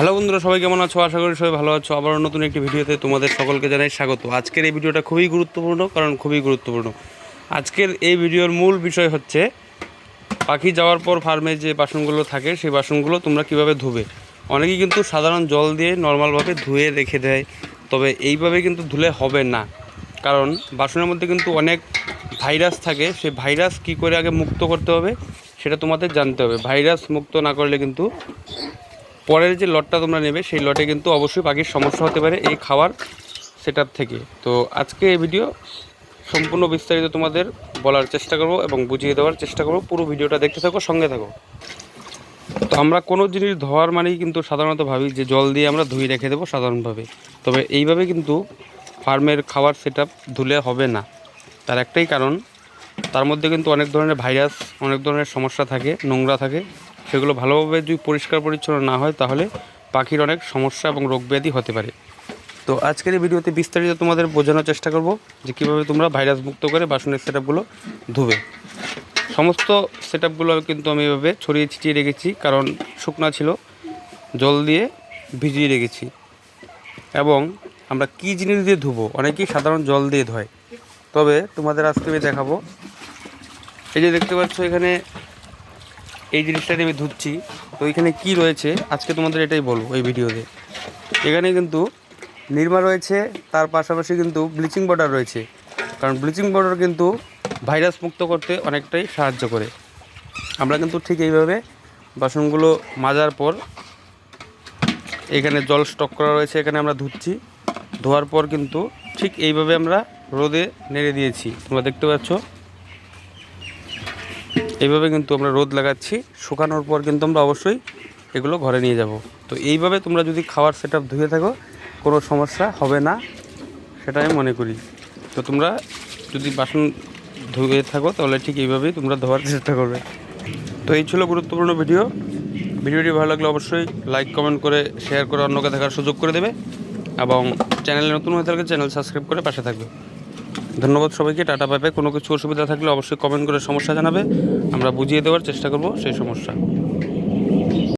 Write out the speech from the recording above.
Hello বন্ধুরা, সবাই কেমন আছো? আশা করি সবাই ভালো আছো। আবার নতুন একটি ভিডিওতে তোমাদের সকলকে জানাই স্বাগত। আজকের এই ভিডিওটা খুবই গুরুত্বপূর্ণ, কারণ খুবই গুরুত্বপূর্ণ। আজকের এই ভিডিওর মূল বিষয় হচ্ছে, পাখি যাওয়ার পর ফার্মে যে বাসনগুলো থাকে, সেই বাসনগুলো তোমরা কীভাবে ধুবে? অনেকেই কিন্তু সাধারণ জল দিয়ে নর্মালভাবে ধুয়ে রেখে দেয়, তবে এইভাবে কিন্তু ধুলে হবে না। কারণ বাসনের মধ্যে কিন্তু অনেক ভাইরাস থাকে, সেই ভাইরাস কি করে আগে মুক্ত করতে হবে, সেটা তোমাদের জানতে হবে। ভাইরাস মুক্ত না করলে কিন্তু পরের যে লটটা তোমরা নেবে, সেই লটে কিন্তু অবশ্যই পাখির সমস্যা হতে পারে এই খাওয়ার সেট থেকে। তো আজকে এই ভিডিও সম্পূর্ণ বিস্তারিত তোমাদের বলার চেষ্টা করব এবং বুঝিয়ে দেওয়ার চেষ্টা করব। পুরো ভিডিওটা দেখতে থাকো, সঙ্গে থাকো। তো আমরা কোনো জিনিস ধোয়ার মানেই কিন্তু সাধারণত ভাবি যে জল দিয়ে আমরা ধুয়ে রেখে দেবো সাধারণভাবে। তবে এইভাবে কিন্তু ফার্মের খাবার সেট ধুলে হবে না। তার একটাই কারণ, তার মধ্যে কিন্তু অনেক ধরনের ভাইরাস অনেক ধরনের সমস্যা থাকে, নোংরা থাকে। সেগুলো ভালোভাবে যদি পরিষ্কার পরিচ্ছন্ন না হয়, তাহলে পাখির অনেক সমস্যা এবং রোগ ব্যাধি হতে পারে। তো আজকের এই ভিডিওতে বিস্তারিত তোমাদের বোঝানোর চেষ্টা করব যে কীভাবে তোমরা ভাইরাস মুক্ত করে বাসনের সেট ধুবে। সমস্ত সেট কিন্তু আমি এভাবে ছড়িয়ে ছিটিয়ে রেখেছি, কারণ শুকনা ছিল। জল দিয়ে ভিজিয়ে রেখেছি। এবং আমরা কী জিনিস দিয়ে ধুবো? অনেকেই সাধারণ জল দিয়ে ধোয়। তবে তোমাদের আজকে আমি দেখাবো। এই যে দেখতে পাচ্ছ, এখানে এই জিনিসটা নিয়ে আমি ধুচ্ছি। তো এখানে কি রয়েছে, আজকে তোমাদের এটাই বলব এই ভিডিওতে। এখানে কিন্তু নির্মা রয়েছে, তার পাশাপাশি কিন্তু ব্লিচিং পাউডার রয়েছে। কারণ ব্লিচিং পাউডার কিন্তু ভাইরাস মুক্ত করতে অনেকটাই সাহায্য করে। আমরা কিন্তু ঠিক এইভাবে বাসনগুলো মাজার পর এখানে জল স্টক করা রয়েছে, এখানে আমরা ধুচ্ছি। ধোয়ার পর কিন্তু ঠিক এইভাবে আমরা রোদে নেড়ে দিয়েছি। তোমরা দেখতে পাচ্ছ? এইভাবে কিন্তু আমরা রোদ লাগাচ্ছি। শুকানোর পর কিন্তু আমরা অবশ্যই এগুলো ঘরে নিয়ে যাব। তো এইভাবে তোমরা যদি খাওয়ার সেট আপ ধুয়ে থাকো, কোনো সমস্যা হবে না সেটা আমি মনে করি। তো তোমরা যদি বাসন ধুয়ে থাকো, তাহলে ঠিক এইভাবেই তোমরা ধোয়ার চেষ্টা করবে। তো এই ছিল গুরুত্বপূর্ণ ভিডিও ভিডিওটি ভালো লাগলে অবশ্যই লাইক কমেন্ট করে শেয়ার করে অন্যকে দেখার সুযোগ করে দেবে এবং চ্যানেলে নতুন হয়ে থাকলে চ্যানেল সাবস্ক্রাইব করে পাশে থাকবে। ধন্যবাদ সবাইকে, টাটা পাবে কোনো কিছু অসুবিধা থাকলে অবশ্যই কমেন্ট করে সমস্যা জানাবে। আমরা বুঝিয়ে দেওয়ার চেষ্টা করব সেই সমস্যা।